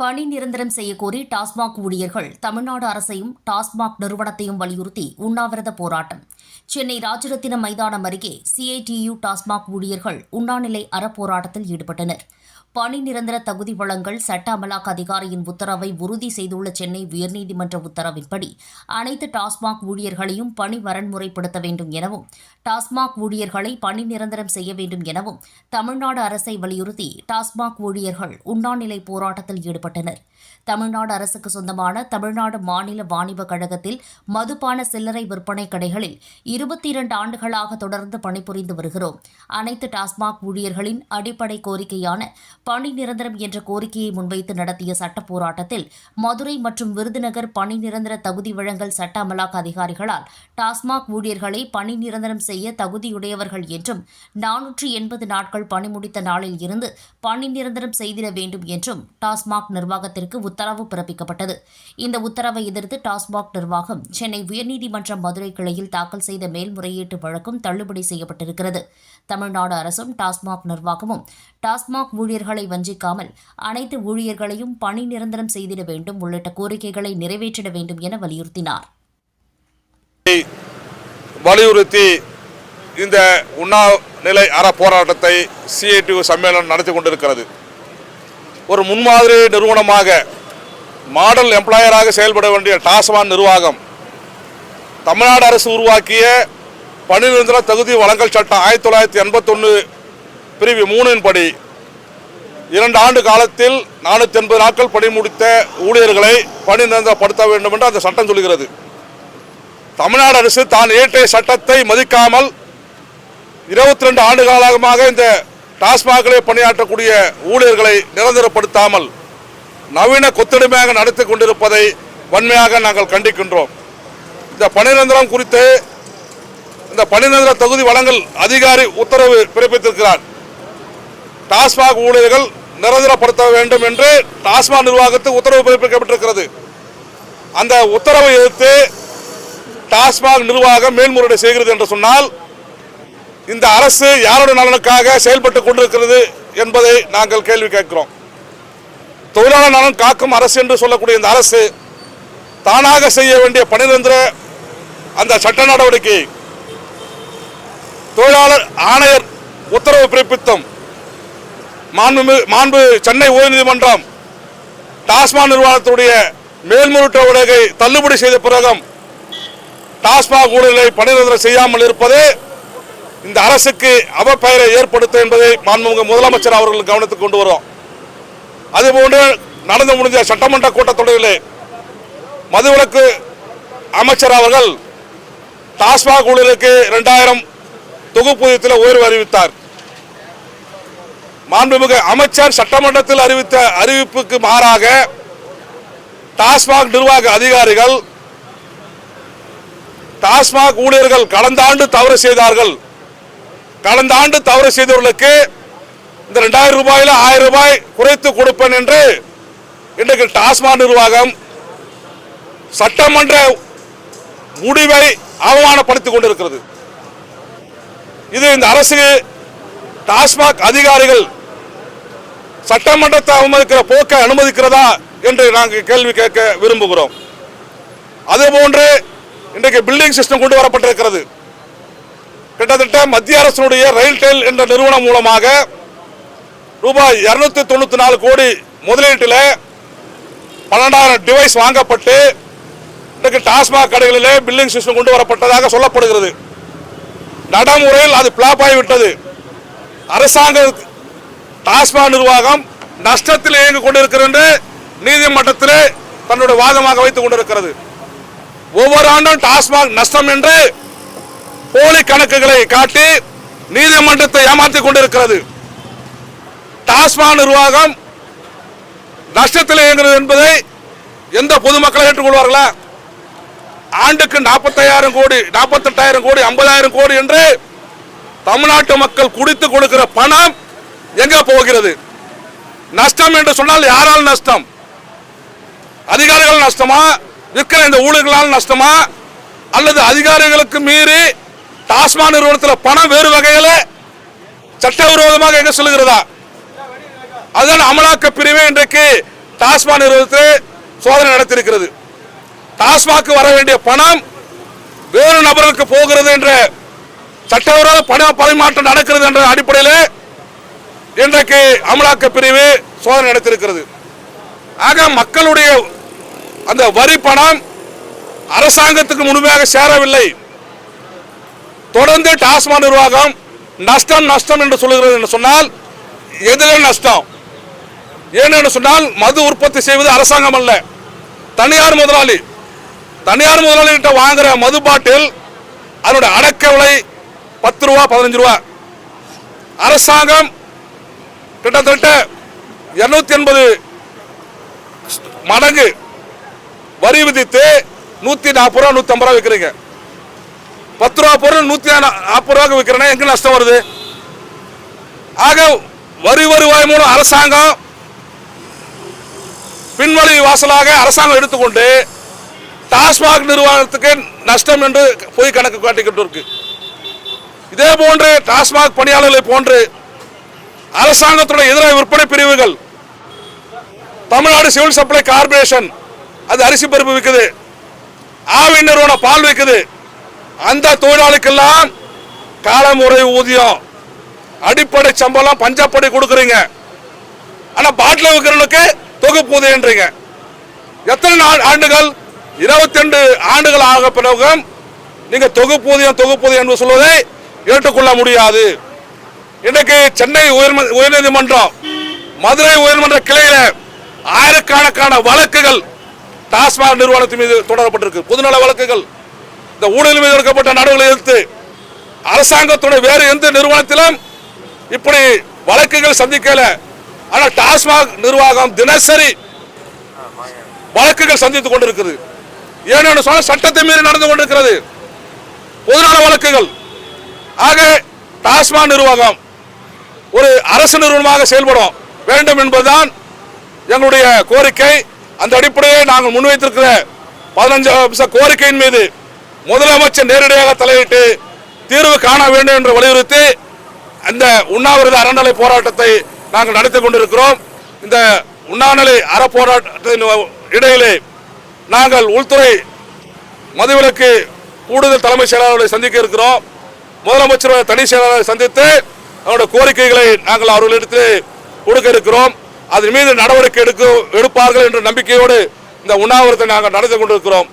பணி நிரந்தரம் செய்யக்கோரி டாஸ்மாக் ஊழியர்கள் தமிழ்நாடு அரசையும் டாஸ்மாக் நிறுவனத்தையும் வலியுறுத்தி உண்ணாவிரத போராட்டம். சென்னை ராஜரத்தினம் மைதானம் அருகே சிஐடியு டாஸ்மாக் ஊழியர்கள் உண்ணாநிலை அறப்போராட்டத்தில் ஈடுபட்டனர். பணி நிரந்தர தகுதி வழங்கல் சட்ட அமலாக்க அதிகாரியின் உத்தரவை உறுதி செய்துள்ள சென்னை உயர்நீதிமன்ற உத்தரவின்படி அனைத்து டாஸ்மாக் ஊழியர்களையும் பணி வரன்முறைப்படுத்த வேண்டும் எனவும் டாஸ்மாக் ஊழியர்களை பணி நிரந்தரம் செய்ய வேண்டும் எனவும் தமிழ்நாடு அரசை வலியுறுத்தி டாஸ்மாக் ஊழியர்கள் உண்ணாநிலை போராட்டத்தில் ஈடுபட்டனர். தமிழ்நாடு அரசுக்கு சொந்தமான தமிழ்நாடு மாநில வாணிப கழகத்தில் மதுபான சில்லறை விற்பனை கடைகளில் இருபத்தி இரண்டு ஆண்டுகளாக தொடர்ந்து பணிபுரிந்து வருகிறோம். அனைத்து டாஸ்மாக் ஊழியர்களின் அடிப்படை கோரிக்கையான பணி நிரந்தரம் என்ற கோரிக்கையை முன்வைத்து நடத்திய சட்ட போராட்டத்தில் மதுரை மற்றும் விருதுநகர் பணி நிரந்தர தகுதி வழங்கல் சட்ட அமலாக்க அதிகாரிகளால் டாஸ்மாக் ஊழியர்களை பணி நிரந்தரம் செய்ய தகுதியுடையவர்கள் என்றும் நானூற்றி எண்பது நாட்கள் பணி முடித்த நாளில் இருந்து பணி நிரந்தரம் செய்திட வேண்டும் என்றும் டாஸ்மாக் நிர்வாகத்திற்கு உத்தரவு பிறப்பிக்கப்பட்டது. இந்த உத்தரவை எதிர்த்து டாஸ்மாக் நிர்வாகம் சென்னை உயர்நீதிமன்ற மதுரை கிளையில் தாக்கல் செய்த மேல்முறையீட்டு வழக்கும் தள்ளுபடி செய்யப்பட்டிருக்கிறது. தமிழ்நாடு அரசும் டாஸ்மாக் நிர்வாகமும் டாஸ்மாக் ஊழியர்களை வஞ்சிக்காமல் அனைத்து ஊழியர்களையும் பணி நிரந்தரம் செய்திட வேண்டும் உள்ளிட்ட கோரிக்கைகளை நிறைவேற்றிட வேண்டும் என வலியுறுத்தினார். வலியுறுத்தி இந்த உண்ணாநிலை அற போராட்டத்தை சிஐடியு சம்மேளனம் நடத்தி கொண்டிருக்கிறது. ஒரு முன்மாதிரி நிறுவனமாக மாடல் எம்ப்ளாயராக செயல்பட வேண்டிய டாஸ்மான் நிர்வாகம் தமிழ்நாடு அரசு உருவாக்கிய பணி நிரந்தர தகுதி வழங்கல் சட்டம் ஆயிரத்தி தொள்ளாயிரத்தி எண்பத்தொன்று பிரிவு மூணின் படி இரண்டு ஆண்டு காலத்தில் நானூற்றி எண்பது நாட்கள் பணி முடித்த ஊழியர்களை பணி நிரந்தரப்படுத்த வேண்டும் என்று அந்த சட்டம் சொல்கிறது. தமிழ்நாடு அரசு தான் இயற்றிய சட்டத்தை மதிக்காமல் இருபத்தி ரெண்டு ஆண்டு காலமாக இந்த டாஸ்மாகிலே பணியாற்றக்கூடிய ஊழியர்களை நிரந்தரப்படுத்தாமல் நவீன கொத்தடிமையாக நடத்தி கொண்டிருப்பதை வன்மையாக நாங்கள் கண்டிக்கின்றோம். இந்த பணி நிரந்தரம் குறித்து இந்த பணி நிரந்தர தகுதி வழங்கல் அதிகாரி உத்தரவு பிறப்பித்திருக்கிறார். டாஸ்மாக் ஊழியர்கள் நிரந்தரப்படுத்த வேண்டும் என்று டாஸ்மாக் நிர்வாகத்துக்கு உத்தரவு பிறப்பிக்கப்பட்டிருக்கிறது. அந்த உத்தரவை எதிர்த்து டாஸ்மாக் நிர்வாகம் மேல்முறையீடு செய்கிறது என்று சொன்னால் இந்த அரசு யாருடைய நலனுக்காக செயல்பட்டு கொண்டிருக்கிறது என்பதை நாங்கள் கேள்வி கேட்கிறோம். தொழிலாளர் நலன் காக்கும் அரசு என்று சொல்லக்கூடிய இந்த அரசு தானாக செய்ய வேண்டிய பணிநிரந்தர அந்த சட்ட நடவடிக்கை தொழிலாளர் ஆணையர் உத்தரவு பிறப்பித்தும் மாண்பு மாண்பு சென்னை உயர்நீதிமன்றம் டாஸ்மாக் நிர்வாகத்துடைய மேல்முறையீட்டு உலகை தள்ளுபடி செய்த பிறகும் டாஸ்மாக் ஊழலை பணிநிரந்தரம் செய்யாமல் இருப்பது இந்த அரசுக்கு அவப்பெயரை ஏற்படுத்த என்பதை மாண்புமிகு முதலமைச்சர் அவர்கள் கவனத்துக்கு கொண்டு வரும். அதுபோன்று நடந்து முடிஞ்ச சட்டமன்ற கூட்டத்தொடரில் மதுவிலக்கு அமைச்சர் அவர்கள் டாஸ்மாக் ஊழலுக்கு இரண்டாயிரம் தொகுப்பூதியத்தில் உயர்வு அறிவித்தார். மாண்புமிகு அமைச்சர் சட்டமன்றத்தில் அறிவித்த அறிவிப்புக்கு மாறாக டாஸ்மாக் நிர்வாக அதிகாரிகள் டாஸ்மாக் ஊழியர்கள் கடந்த ஆண்டு தவறு செய்தார்கள். கடந்த ஆண்டு தவறு செய்தவர்களுக்கு இந்த ரெண்டாயிரம் ரூபாயில் ஆயிரம் ரூபாய் குறைத்து கொடுப்பேன் என்று இன்றைக்கு டாஸ்மாக் நிர்வாகம் சட்டமன்ற முடிவை அவமானப்படுத்திக் கொண்டிருக்கிறது. இது இந்த அரசு டாஸ்மாக் அதிகாரிகள் சட்டமன்றத்தை அவமதிக்கிற போக்கை அனுமதிக்கிறதா என்று நாங்கள் கேள்வி கேட்க விரும்புகிறோம். அதுபோன்று இன்றைக்கு பில்டிங் சிஸ்டம் கொண்டு வரப்பட்டிருக்கிறது. கிட்டத்தட்ட மத்திய அரசுடைய ரயில் டெல் என்ற நிறுவனம் மூலமாக ரூபாய் இருநூத்தி தொண்ணூத்தி நாலு கோடி முதலீட்டில் பன்னெண்டாயிரம் டிவைஸ் வாங்கப்பட்டு இன்றைக்கு டாஸ்மாக் கடைகளிலே பில்லிங் சிஸ்டம் கொண்டு வரப்பட்டதாக சொல்லப்படுகிறது. நடைமுறையில் அது பிளாப் ஆகிவிட்டது. அரசாங்க டாஸ்மாக் நிர்வாகம் நஷ்டத்தில் இயங்கிக் கொண்டிருக்கிறது என்று நீதிமன்றத்திலே தன்னுடைய வாதமாக வைத்துக் கொண்டிருக்கிறது. ஒவ்வொரு ஆண்டும் டாஸ்மாக் நஷ்டம் என்று போலி கணக்குகளை காட்டி நீதிமன்றத்தை ஏமாற்றிக் கொண்டிருக்கிறது. டாஸ்மாக் நிர்வாகம் நஷ்டத்தில் இயங்குகிறது என்பதை எந்த பொதுமக்களை ஏற்றுக்கொள்வார்களா ஆண்டுக்கு நாற்பத்தாயிரம் கோடி நாற்பத்தெட்டாயிரம் கோடி ஐம்பதாயிரம் கோடி என்று தமிழ்நாட்டு மக்கள் குடித்து கொடுக்கிற பணம் எங்க போகிறது? நஷ்டம் என்று சொன்னால் யாரால் நஷ்டம்? அதிகாரிகள் நஷ்டமா? விற்கிற இந்த ஊழியர்களால் நஷ்டமா? அல்லது அதிகாரிகளுக்கு மீறி டாஸ்மாக் நிறுவனத்தில் பணம் வேறு வகையில் சட்டவிரோதமாக என்ன சொல்லுகிறதா? அதுதான் அமலாக்க பிரிவு இன்றைக்கு டாஸ்மாக் நிறுவனத்தில் சோதனை நடத்தியிருக்கிறது. டாஸ்மாக் வர வேண்டிய பணம் வேறு நபர்களுக்கு போகிறது என்ற சட்டவிரோத பண பரிமாற்றம் நடக்கிறது என்ற அடிப்படையில் இன்றைக்கு அமலாக்க பிரிவு சோதனை நடத்தியிருக்கிறது. ஆக மக்களுடைய அந்த வரி பணம் அரசாங்கத்துக்கு முழுமையாக சேரவில்லை. தொடர்ந்து டாஸ்மாக் நிர்வாகம் நஷ்டம் நஷ்டம் என்று சொல்லுகிறது என்று சொன்னால் எதில் நஷ்டம். ஏனென்று சொன்னால் மது உற்பத்தி செய்வது அரசாங்கம் அல்ல. தனியார் முதலாளி தனியார் முதலாளிகிட்ட வாங்குற மது பாட்டில் அதனுடைய அடக்க விலை பத்து ரூபா பதினஞ்சு ரூபா. அரசாங்கம் கிட்டத்தட்ட இருநூத்தி எண்பது மடங்கு வரி விதித்து நூற்றி நாற்பது ரூபா நூற்றி ஐம்பது ரூபா விற்கிறீங்க. பத்து ரூபா பொருள் நூற்றி நாற்பது ரூபாய்க்கு விற்கிறேன்னா எங்கே நஷ்டம் வருது? ஆக வரி வருவாய் மூலம் அரசாங்கம் பின்வழி வாசலாக அரசாங்கம் எடுத்துக்கொண்டு டாஸ்மாக் நிறுவனத்துக்கு நஷ்டம் என்று பொய் கணக்கு காட்டிக்கிட்டு இருக்கு. இதே போன்று டாஸ்மாக் பணியாளர்களை போன்று அரசாங்கத்துடைய இதர விற்பனை பிரிவுகள் தமிழ்நாடு சிவில் சப்ளை கார்பரேஷன் அது அரிசி பருப்பு விற்குது ஆவின் நிறுவனம் பால் விற்குது அந்த தொழிலாளிக்கெல்லாம் காலமுறை ஊதியம். அடிப்படை சம்பளம் பஞ்சப்படி கொடுக்குறீங்க. ஆனா பாட்டில் விற்கிறவனுக்கு தொகுப்பூதியன்றீங்க எத்தனை நா- ஆண்டுகள்? இருபத்தி ரெண்டு ஆண்டுகள் ஆக பிறகு நீங்க தொகுப்பூதியம் தொகுப்பூதியம் என்று சொல்வதை ஏற்றுக்கொள்ள முடியாது. இன்றைக்கு சென்னை உயர் உயர்நீதிமன்றம் மதுரை உயர்மன்ற கிளையில ஆயிரக்கணக்கான வழக்குகள் டாஸ்மாக் நிறுவனத்தின் மீது தொடரப்பட்டிருக்கு. பொதுநல வழக்குகள். இந்த ஊழல் மீது எடுக்கப்பட்ட நடவடிக்கை எதிர்த்து அரசாங்கத்துடைய வேறு எந்த நிறுவனத்திலும் இப்படி வழக்குகள் சந்திக்கல. ஆனால் டாஸ்மாக் நிர்வாகம் தினசரி வழக்குகள் சந்தித்துக் கொண்டிருக்கிறது. ஏனென்று சொன்னால் சட்டத்தை மீறி நடந்து கொண்டிருக்கிறது. பொதுநல வழக்குகள். ஆக டாஸ்மாக் நிர்வாகம் ஒரு அரசு நிறுவனமாக செயல்படும் வேண்டும் என்பதுதான் எங்களுடைய கோரிக்கை. அந்த அடிப்படையை நாங்கள் முன்வைத்திருக்கிற பதினஞ்சு கோரிக்கையின் மீது முதலமைச்சர் நேரடியாக தலையிட்டு தீர்வு காண வேண்டும் என்று வலியுறுத்தி அந்த உண்ணாவிரத அறநிலை போராட்டத்தை நாங்கள் நடத்தி கொண்டிருக்கிறோம். இந்த உண்ணாநிலை அறப்போராட்டத்தின் இடையிலே நாங்கள் உள்துறை மதுவிலக்கு கூடுதல் தலைமைச் செயலாளர்களை சந்திக்க இருக்கிறோம். முதலமைச்சர் தனி செயலாளரை சந்தித்து அவருடைய கோரிக்கைகளை நாங்கள் அவர்களிடத்தில் கொடுக்க இருக்கிறோம். அதன் மீது நடவடிக்கை எடுக்க எடுப்பார்கள் என்ற நம்பிக்கையோடு இந்த உண்ணாவிரத்தை நாங்கள் நடத்தி கொண்டிருக்கிறோம்.